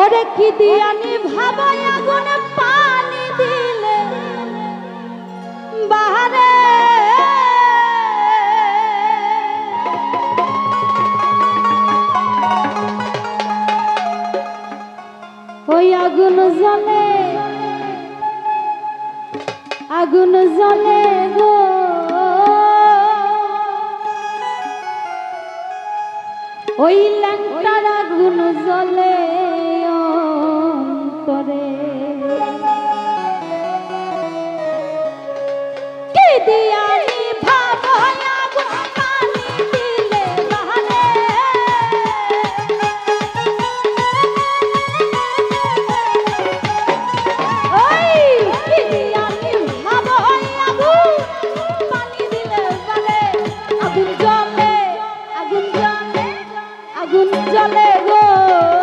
ওরে কি দিয়ানি ভাবাই আগুনে পানি দিলে? বাহারে। ওই আগুন জলে আগুন জলে গো। ওই লঙ্কার আগুন জলে আগুন জ্বলে গো।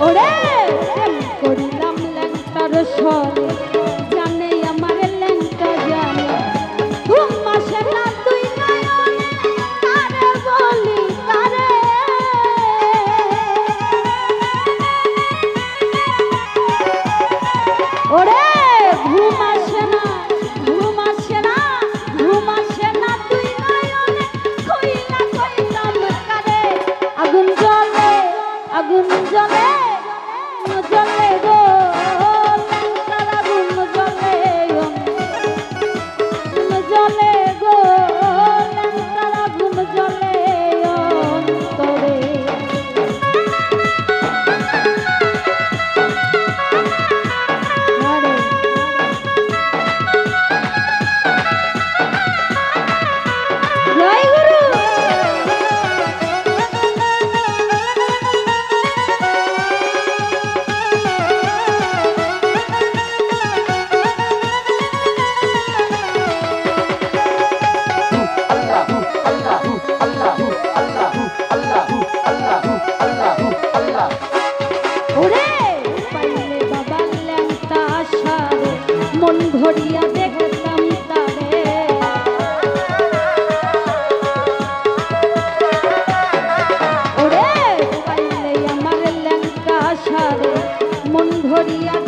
Olé! ভরিয়া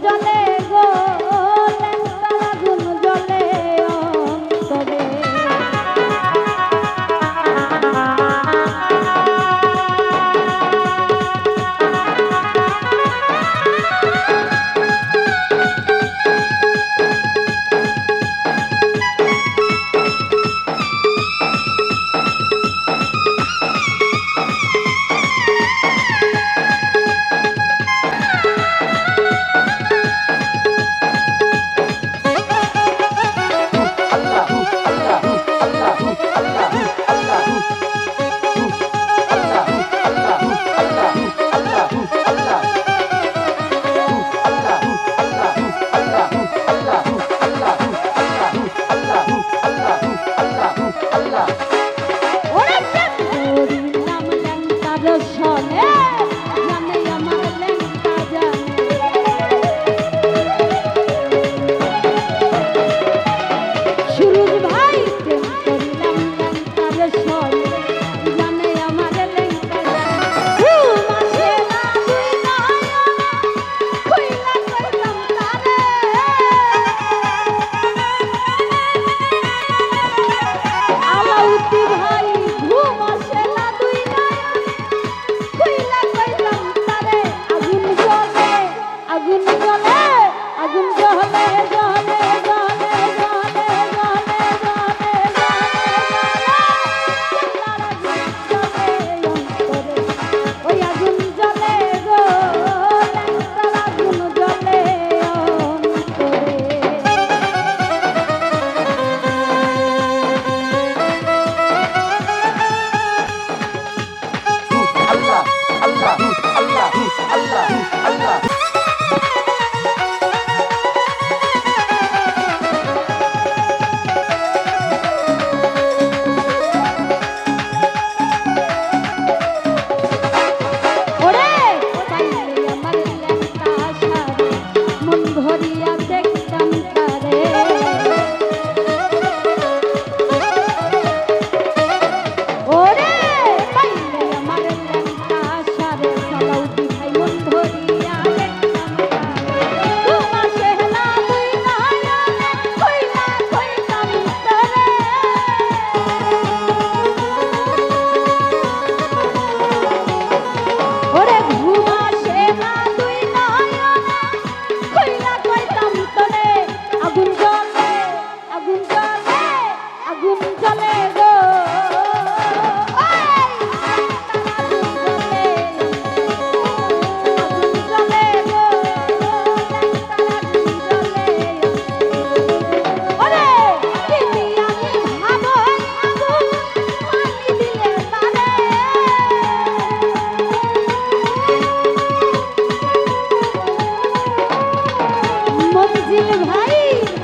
भाई।